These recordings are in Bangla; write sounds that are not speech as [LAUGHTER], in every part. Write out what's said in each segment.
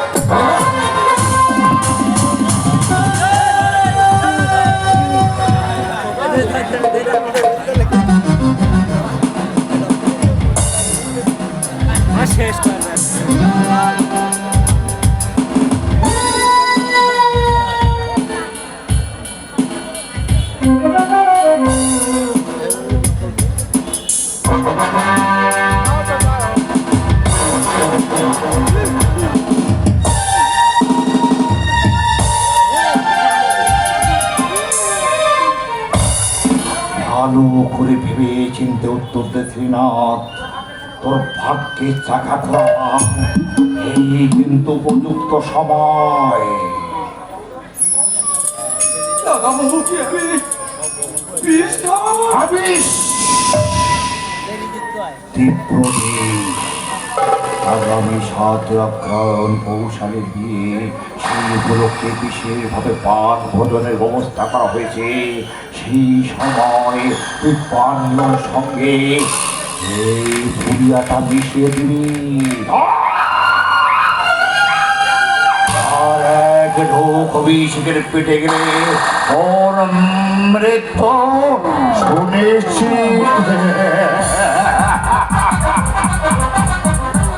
শেষ [LAUGHS] ভালো করে ভেবে চিনতে উত্তর দে শ্রীনাথ। তোর ভাগ্যে চাকা খোলা এই কিন্তু উপযুক্ত সময়। তীব্র আগামী সাত অগ্রহণ কৌশলে দিয়ে সেই উপলক্ষে বিশেষভাবে পাক ভোজনের ব্যবস্থা করা হয়েছে। সেই সময় তুই সঙ্গে এই মিশিয়ে দিবি। আর এক ঢোক অভিষেকের পেটে গেলে ওর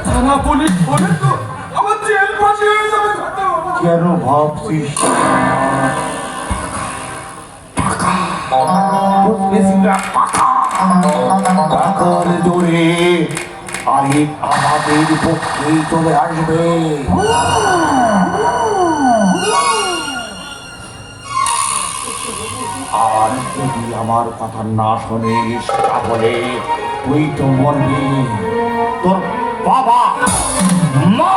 থানা পুলিশ বলে তো কেন ভাবছিস? টাকার জোরে আরে আমাদের পক্ষেই চলে আসবে। আর যদি আমার কথা না শোনিস, তাহলে তুই তো মরবি। তোর বাবা মা!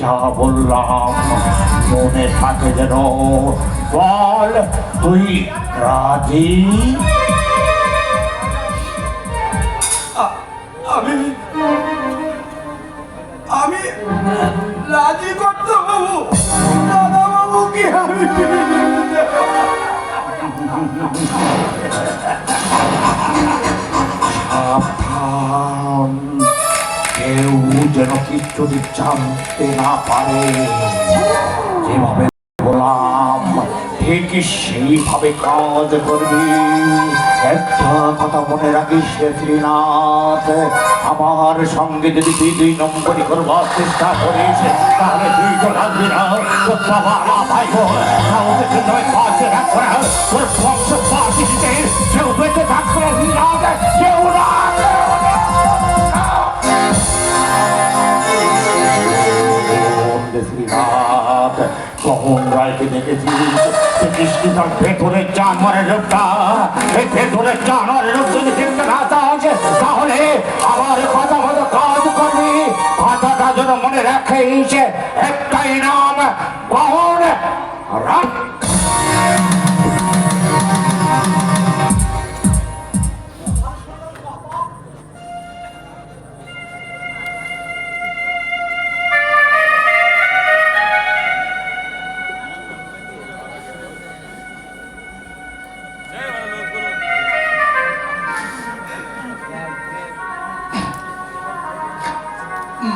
যা বললাম মনে থাকে যেন বল তুই রাজি আমি আমি রাজি করতে বাবু দাদাবাবুকে আমি সাবধান। কেউ যেন কিচ্ছুটি জানতে না পারে। যেভাবে সেইভাবে কাজ করবি। একটা কথা মনে রাখিস শ্রীনাথ, আমার সঙ্গে যদি তুই দুই নম্বরই করবার চেষ্টা করিস, তাহলে তুই তো লাগবি কেউ না শ্রীনাথ, কখন রায়কে দেখেছিস? দেখিস কি তার ভেতরের জানোয়ারের রূপটা এই ভেতরের জানোয়ারের রূপ যদি দেখতে না চাস তাহলে আবার কথা মতো কাজ করবি কথাটা যেন মনে রাখিস একটাই নাম কখন রাখ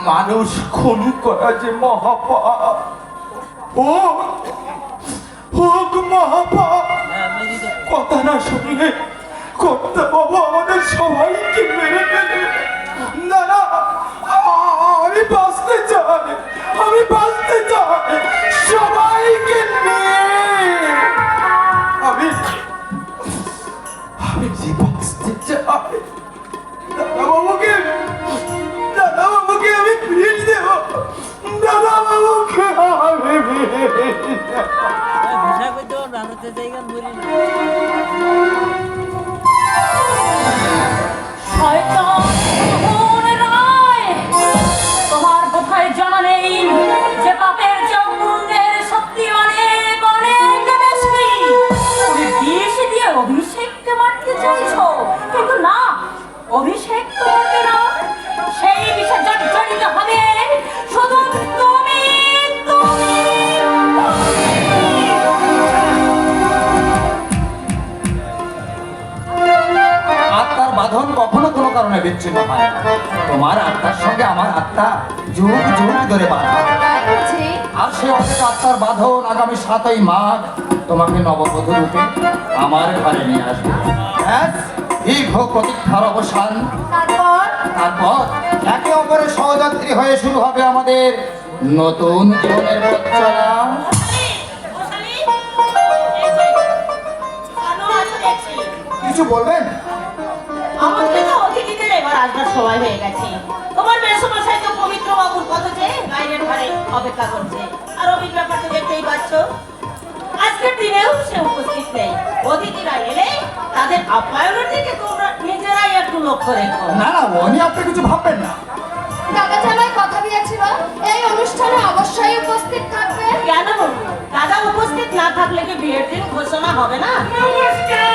মানুষ খুন করা যে মহাপাপ। হোক হোক মহাপাপ। কথা না শুনলে করতে বাবা আমাদের সবাইকে মেরে বাড়িতে জায়গা বিচ্ছিন্ন হয় না। তোমার আত্মার সঙ্গে আমার আত্মা যুগ যুগ ধরে বাঁধা। আর সে অনেক আত্মার বাঁধন আগামী সাতই মাঘ তোমাকে নববধূ রূপে আমার ঘরে নিয়ে আসবে। দীর্ঘ প্রতীক্ষার অবসান। তারপর? তারপর একে অপরের সহযাত্রী হয়ে শুরু হবে আমাদের নতুন জীবনের পথ চলা। কিছু বলবেন? সময় হয়ে গেছে। তোমার মেসমশাই তো পবিত্র বাবুর কত যে বাইরের ঘরে অপেক্ষা করছে। আর অভির ব্যাপার তো দেখতেই পাচ্ছ। আজকের দিনেও সে উপস্থিত নেই। অতিথিরা এলে তাদের আপ্যায়নের দিকে তোমরা নিজেরাই একটু লক্ষ্য রেখো। না না উনি আপনি কিছু ভাববেন না। দাদা জামাই কথা দিয়েছিল এই অনুষ্ঠানে অবশ্যই উপস্থিত থাকবে। কেন দাদা উপস্থিত না থাকলে কি বিয়ের দিন ঘোষণা হবে না? নমস্কার।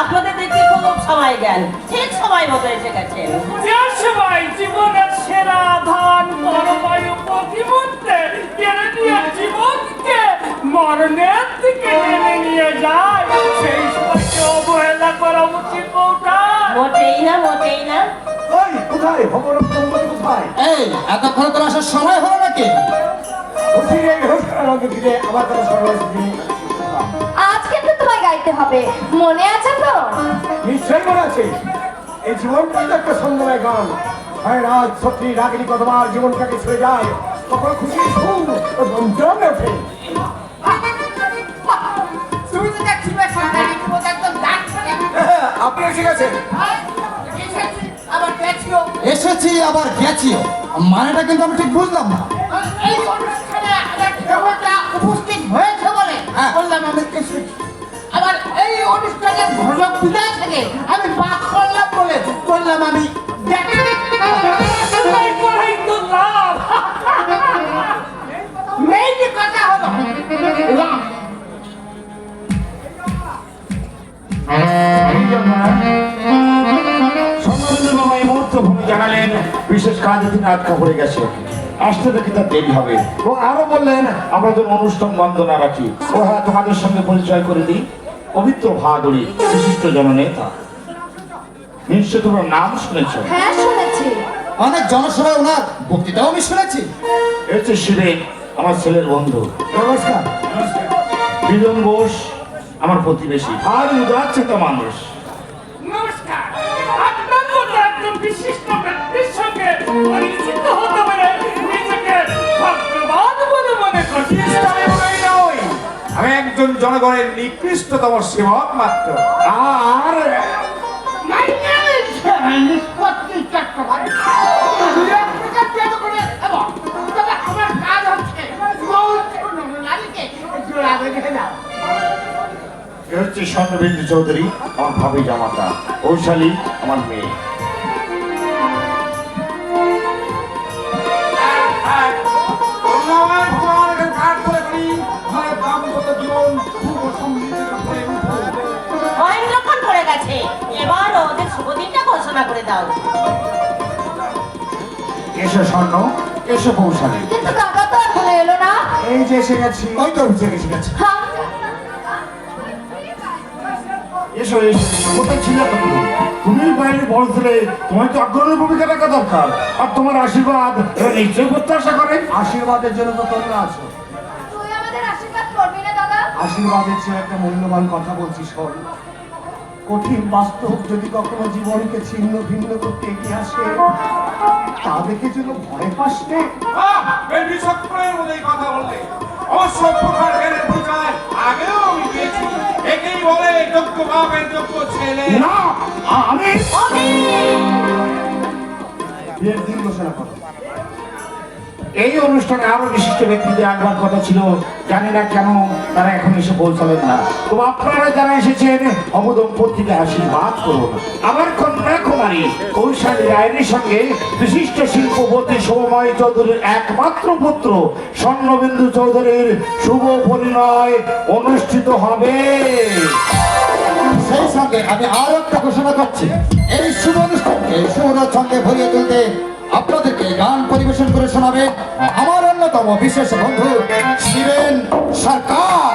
আপনাদের দেখতে খুব সময় জ্ঞান ঠিক সময় মতো এসে গেছেন সবাই জীবনের সেরা ধান পরবায়ু প্রতিমধ্যে কেড়ে নিয়ে জীবনকে মরণের দিকে টেনে নিয়ে যায়। সেই সময়কে অবহেলা করা উচিত বউটা। মোটেই না মোটেই না। ওই কোথায়? দম্পতি কোথায়? এই এতক্ষণ তোর আসার সময় হলো নাকি? আমার কথা সর্বশেষ গাইতে হবে। মনে আছে তো নিশ্চয়ই মনে আছে। এই জীবনটাই একটা সুন্দরময় গান। হয় রাজ ছত্রী রাগিনী কতবার জীবনটাকে ছুঁয়ে যায় তখন খুশি ও জমজমে ওঠে। আপনি এসে গেছেন? এসেছি, আবার গেছিও। মানেটা কিন্তু আমি ঠিক বুঝলাম না। উপস্থিত হয়েছে বলে হ্যাঁ। বললাম আমি এসেছি। আবার এই অনুষ্ঠানের ঘটক বিদায় থেকে আমি বাদ করলাম বলে বললাম আমি জানালেন, বিশেষ কাজে তিনি আটকা পড়ে গেছে আসতে দেখি তার দেরি হবে। এবং আরও বললেন, আমরা যেন অনুষ্ঠান বন্ধ না রাখি। ও হ্যাঁ তোমাদের সঙ্গে পরিচয় করে দিই। পবিত্র ভাদুরী বিশিষ্ট জননেতা নিশ্চয় তোমরা নাম শুনেছ? হ্যাঁ শুনেছি। অনেক জনসভায় ওনার বক্তৃতাও আমি শুনেছি। এ হচ্ছে শিবেন আমার ছেলের বন্ধু। নমস্কার। বিজন ঘোষ আমার প্রতিবেশী। আর উদারচেতা মানুষ। নমস্কার। আপনার মতো একজন বিশিষ্ট ব্যক্তির সঙ্গে আমি একজন জনগণের নিকৃষ্টতম সেবক মাত্র। আর হচ্ছে স্বর্ণবিন্দু চৌধুরী আমার ভাবি জামাতা ঔশালী আমার মেয়ে। ঘোষণা করে দাও। এসো স্বর্ণ এসো পৌশালী কিন্তু দাদা তো এখনও এলো না। এই যে এসে গেছি। ওই তো এসে গেছে গেছে। হ্যাঁ এসো এসো। কোথায় ছিলে তুমি বাইরে বড় ছেলে তোমার তো অগ্রণী ভূমিকা রাখা দরকার? আর তোমার আশীর্বাদ নিশ্চয়ই প্রত্যাশা করে? আশীর্বাদের জন্য তো তোমরা আছো। তুই আমাদের আশীর্বাদ করবি না দাদা? আশীর্বাদের চেয়ে একটা মূল্যবান কথা বলছি শোন। কঠিন বাস্তব যদি কখনো জীবনকে ছিন্ন ভিন্ন করতে এগিয়ে আসে তা দেখে যেন ভয় পাস নে। বিচক্ষণের মধ্যে এই কথা বললে অবশ্য প্রকার জ্ঞানের পরিচয় আগেও আমি পেয়েছি একেই বলে যোগ্য বাপের যোগ্য ছেলে। না আমি বিয়ের দিন ঘোষণা করো এই অনুষ্ঠানে আরও বিশিষ্ট ব্যক্তিদের আসবার কথা ছিল। জানি না কেন তারা এখন এসে পৌঁছালেন না। তো আপনারা যারা এসেছেন অবদম্পতিকে আশীর্বাদ করুন। আমার কন্যাকুমারী কৌশালী রায়ের সঙ্গে বিশিষ্ট শিল্পপতি শোভময় চৌধুরীর একমাত্র পুত্র স্বর্ণবিন্দু চৌধুরীর শুভ পরিণয় অনুষ্ঠিত হবে। সেই সঙ্গে আমি আরও একটা ঘোষণা করছি। এই শুভ অনুষ্ঠানকে সুন্দর সঙ্গে ভরিয়ে তুলতে আপনাদেরকে গান পরিবেশন করে শোনাবে আমার অন্যতম বিশেষ বন্ধু শিবেন সরকার।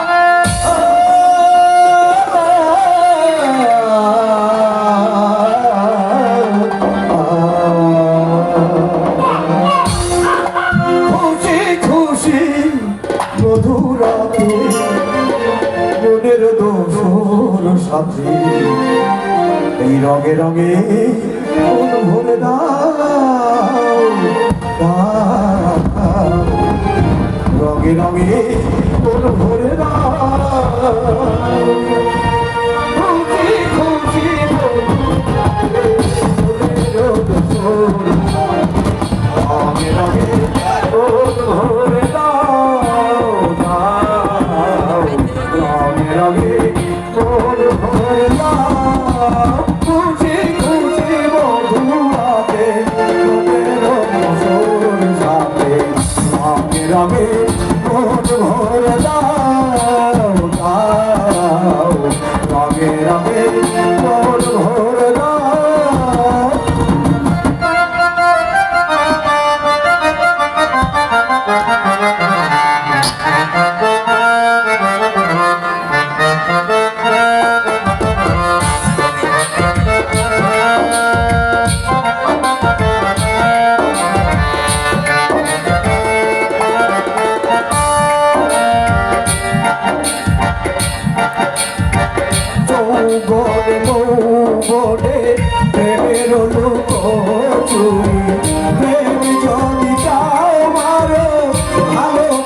এই রঙে রঙে রঙে মন ভরে দাও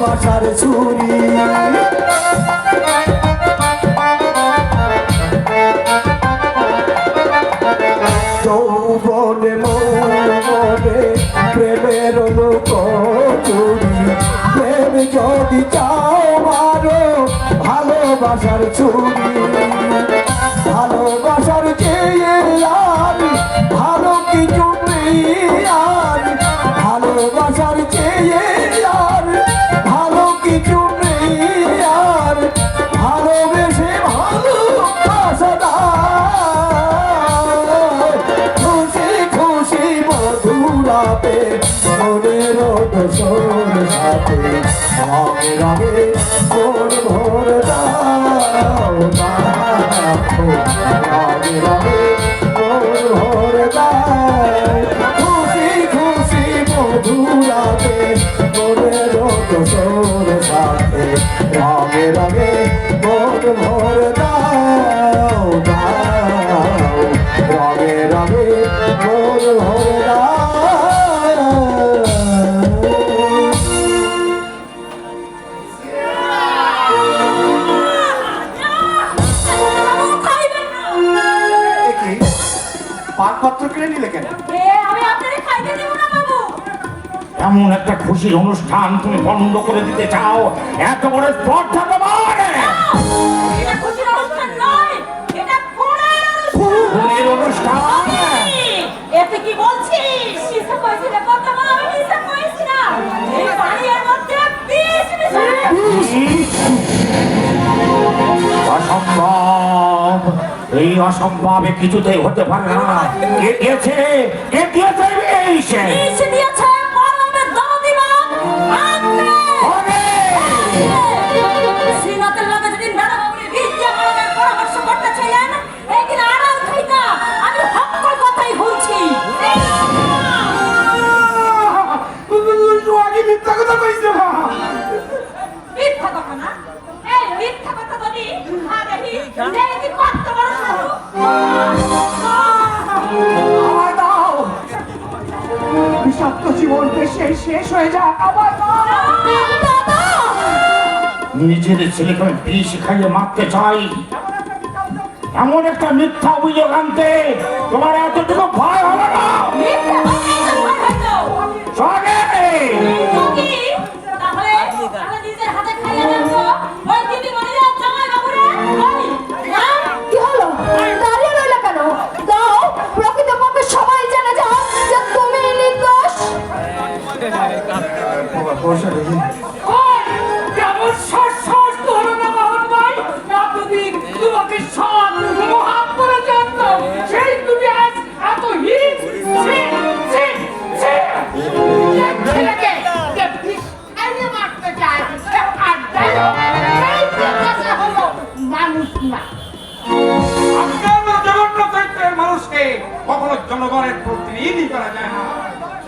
ভালোবাসার ছুরি যৌবনে মৌবনে প্রেমের লোক চুরি। প্রেম যদি চাও মারো ভালোবাসার ছুরি। দাও খুশির অনুষ্ঠান তুমি বন্ধ করে দিতে চাও এত বড় স্পর্ধা তোমার। খুনের অনুষ্ঠান এতে কি বলছিস অসম্ভব। এই অসম্ভবে কিছুতেই হতে পারে না। কে দিয়েছে? কে দিয়েছে এই? বিষ দিয়েছে। জীবনকে শেষ শেষ হয়ে যায় আমার নিজের ছেলেকে আমি বিষ খাইয়ে মারতে চাই। এমন একটা মিথ্যা অভিযোগ আনতে তোমার এতটুকু ভয় হবে না।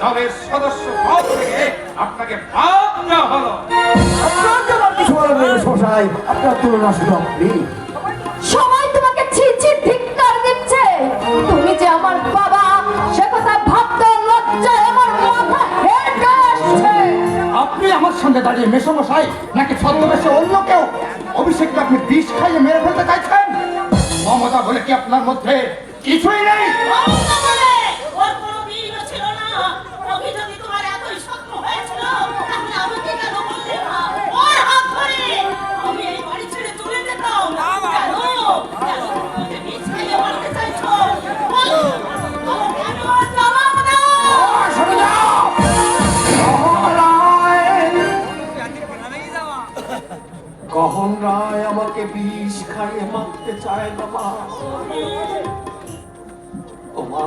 দলের সদস্য পদ থেকে আপনাকে বাদ দেওয়া হলো। আপনার তুলনা শুধু আপনি সবাই তোমাকে ছি ছি ধিক্কার দিচ্ছে। তুমি যে আমার বাবা সে কথা ভাবতে লজ্জায় আমার মাথা হেঁটে আসছে। আপনি আমার সঙ্গে দাঁড়িয়ে মেসমশাই নাকি ছদ্মবেশে অন্য কেউ অভিষেককে আপনি বিষ খাইয়ে মেরে ফেলতে চাইছেন? মমতা বলে কি আপনার মধ্যে কিছুই নেই? কখন রায় আমাকে বিষ খাইয়ে মারতে চায় মা ও, মা,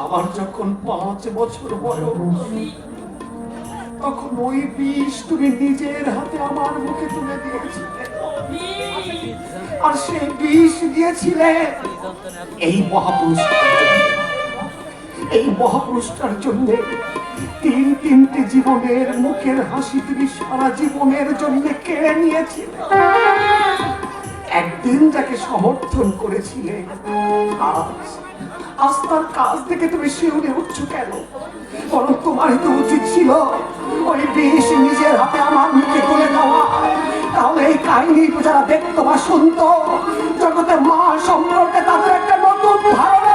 আমার যখন পাঁচ বছর বয়স, তখন ওই বিষ তুমি নিজের হাতে আমার মুখে তুলে দিয়েছিলে আর সেই বিষ দিয়েছিলে এই মহাপুরুষটার জন্য। এই মহাপুরুষটার জন্য তিন তিনটে জীবনের মুখের হাসি তুমি সারা জীবনের জন্য কেড়ে নিয়েছিলে একদিন যাকে সমর্থন করেছিলে আজ তার কাজ থেকে তুমি শিউরে উঠছো কেন? বরং তোমারই তো উচিত ছিল ওই বিষ নিজের হাতে আমার মুখে তুলে দেওয়া। তাহলে এই কাহিনী যারা দেখতো বা শুনতো, জগতে মা সম্পর্কে তাদের একটা নতুন ধারণা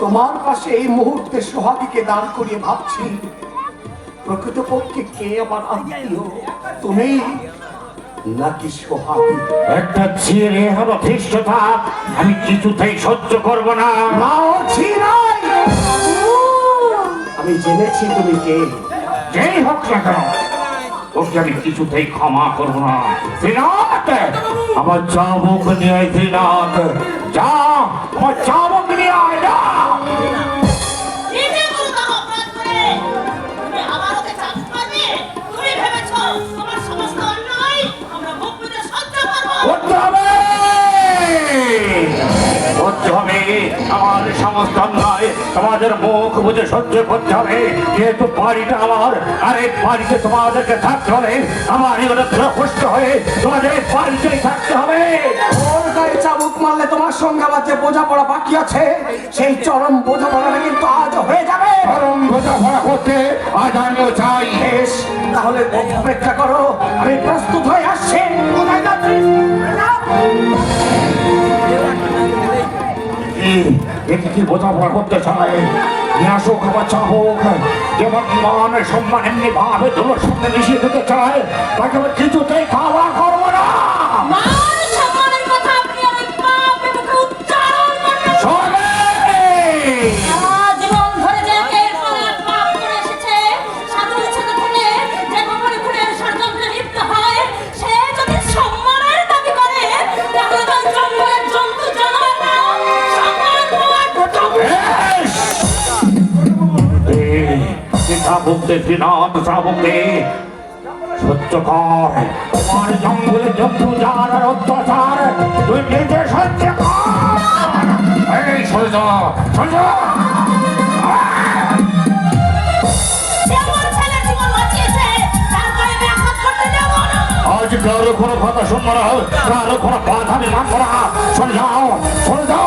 তোমার পাশে এই মুহূর্তে সোহাগীকে দান করিয়ে ভাবছি। প্রকৃতপক্ষে কে আমার আত্মীয়? তুমি নাকি সোহাগী? একটা ছেলে হলো ধৃষ্টতা। আমি কিছুতেই সহ্য করব না। নাও আমি জেনেছি তুমি কে। যেই হোক না কেন ওকে আমি কিছুতেই ক্ষমা করব না। শ্রীনাথ আমার চাবুক নিয়ে শ্রীনাথ যা আমার চাবুক আমার সমস্ত অন্যায় তোমাদের মুখ বুঝে সহ্য করতে হবে। যেহেতু বাড়িটা আমার আর এই বাড়িতে তোমাদেরকে থাকতে হবে আমার এগুলো কষ্ট হয়ে তোমাদের এই বাড়িতেই থাকতে হবে। চাবুক মারলে তোমার সঙ্গে আবার যে বোঝাপড়া বাকি আছে সেই চরম বোঝাপড়াটা কিন্তু আজ হয়ে যাবে। গরম বোঝাপড়া করতে আজ আমিও চাই। বেশ তাহলে অপেক্ষা করো। আমি প্রস্তুত হয়ে আসছি। কোথায় করতে নিয়ে যেমন মান সম্মান এমনি ভাবে তোমার সঙ্গে মিশিয়ে দিতে চায়। তাকে কিছুতেই খাওয়া করব দে শ্রীনাথ চাবুক সহ্য কর। তোমার জঙ্গলে জন্তু যার আর অত্যাচার। তুই নিজে সহ্য কর। এই সরে যা সরে যা। আজ কারও কোনো কথা শুনব না। কারও কোনো কথা আমি মানবো না সরে যাও সরে যাও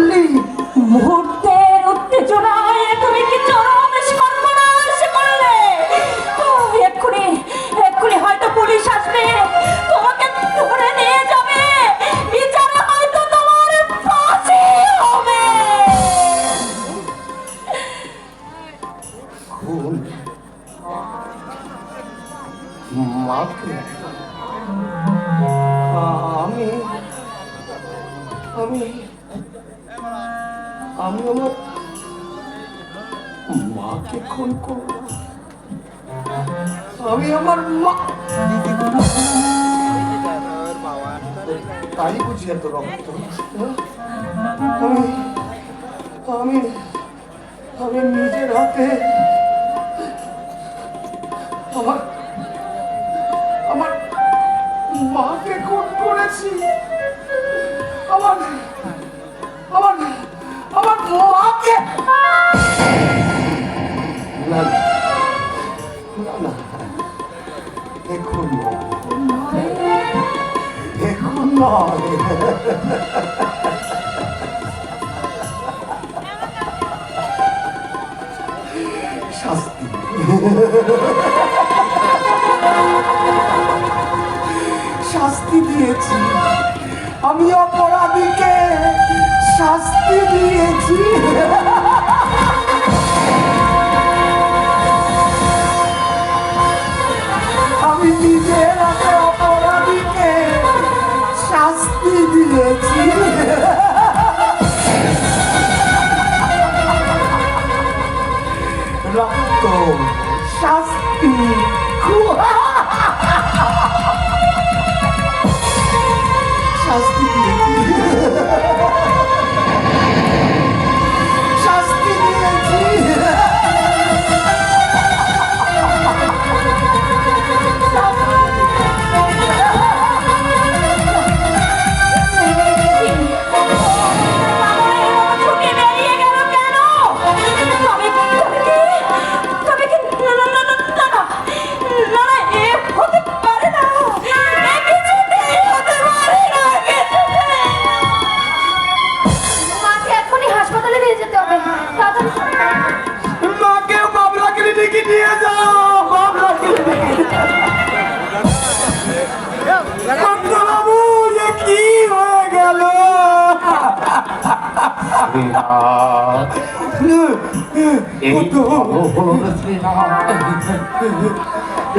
আমি নিজের হাতে। আমার আমার মাকে খুন করেছি। আমার আমার আমার মাকে। না না, না এখন নয় এখন শাস্তি দিয়েছি। আমি অপরাধীকে শাস্তি দিয়েছি।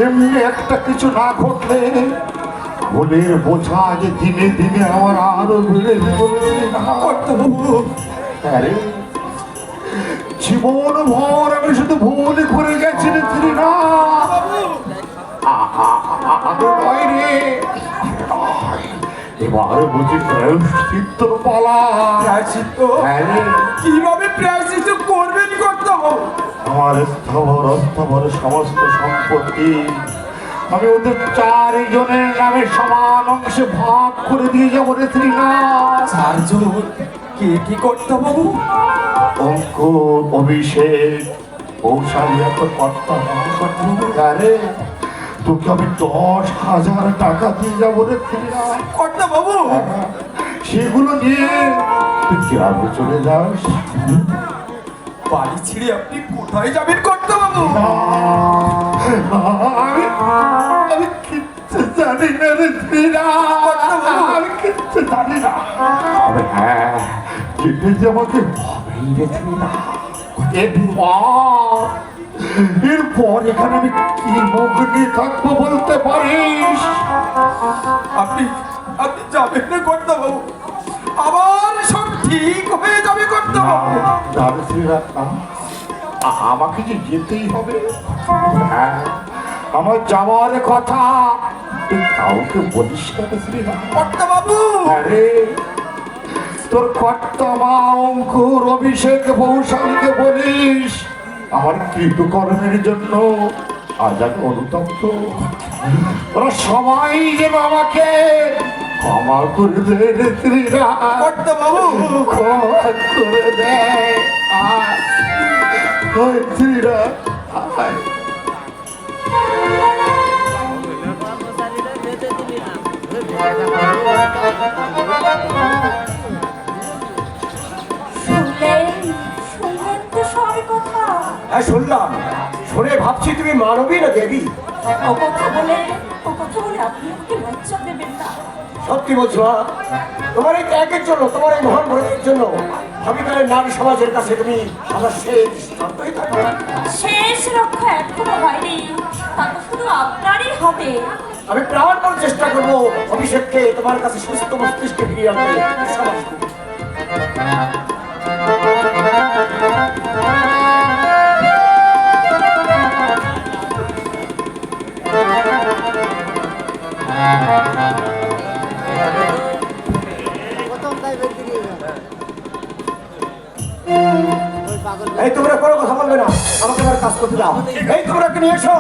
এমনি একটা কিছু না ঘটলে ভুলের বোঝা যে দিনে দিনে আমার আরও বেড়ে জীবন ভর আমি শুধু ভুল করে গেছি রে। এবার বুঝি প্রায়শ্চিত্তর পালা? হ্যাঁ কীভাবে আমার স্থাবর অস্থাবর সমস্ত সম্পত্তি। আমি ওদের চারজনের নামে সমান অংশে ভাগ করে দিয়ে যাব রে শ্রীনাথ। চারজন কে কি করতে বাবু অঙ্কুর অভিষেক কৌশালী এখন কর্তা আরে তোকে আমি দশ হাজার টাকা দিয়ে যাব রে কর্তা বাবু সেগুলো নিয়ে তুই গ্রামে চলে যাস। বাড়ি ছিঁড়ে আপনি কোথায় যাবেন কর্তা বাবু আমি আমি কিচ্ছু জানি না রে আমি কিচ্ছু জানি না। তবে হ্যাঁ যে আমাকে হবেই রে শ্রীরাম এরপর এখানে আমি কি মুখ নিয়ে থাকব বলতে পারিস? আপনি আপনি যাবেন না কর্তা বাবু আবার ঠিক হয়ে যাবে কর্তা আমাকে যে যেতেই হবে। হ্যাঁ আমার যাওয়ার কথা। তুই কাউকে বলিস বাবু আরে তোর কর্তমা অঙ্কুর অভিষেক বৌশালীকে বলিস। আমার কৃতকর্মের জন্য আজ আমি অনুতপ্ত। ওরা সবাই যেন আমাকে ক্ষমা করবে করে হ্যাঁ শুনলাম। শুনে ভাবছি তুমি মানবী না দেবী? কথা বলে কথা বলে আপনি সত্যি বলছো তোমার এই ত্যাগের জন্য তোমার এই মহান ভরতের জন্য আগামীকালের নাম সমাজের কাছে তুমি আমার শেষ শেষ রক্ষা এখনও হয়নি। হবে। আমি প্রাণ চেষ্টা করব অভিষেককে তোমার কাছে সুস্থ মস্তিষ্কে ফিরিয়ে আনতে। এই তোমরা কোনো কথা বলবে না। আমাকে আবার কাজ করতে দাও। এই তোমরা নিয়ে এসো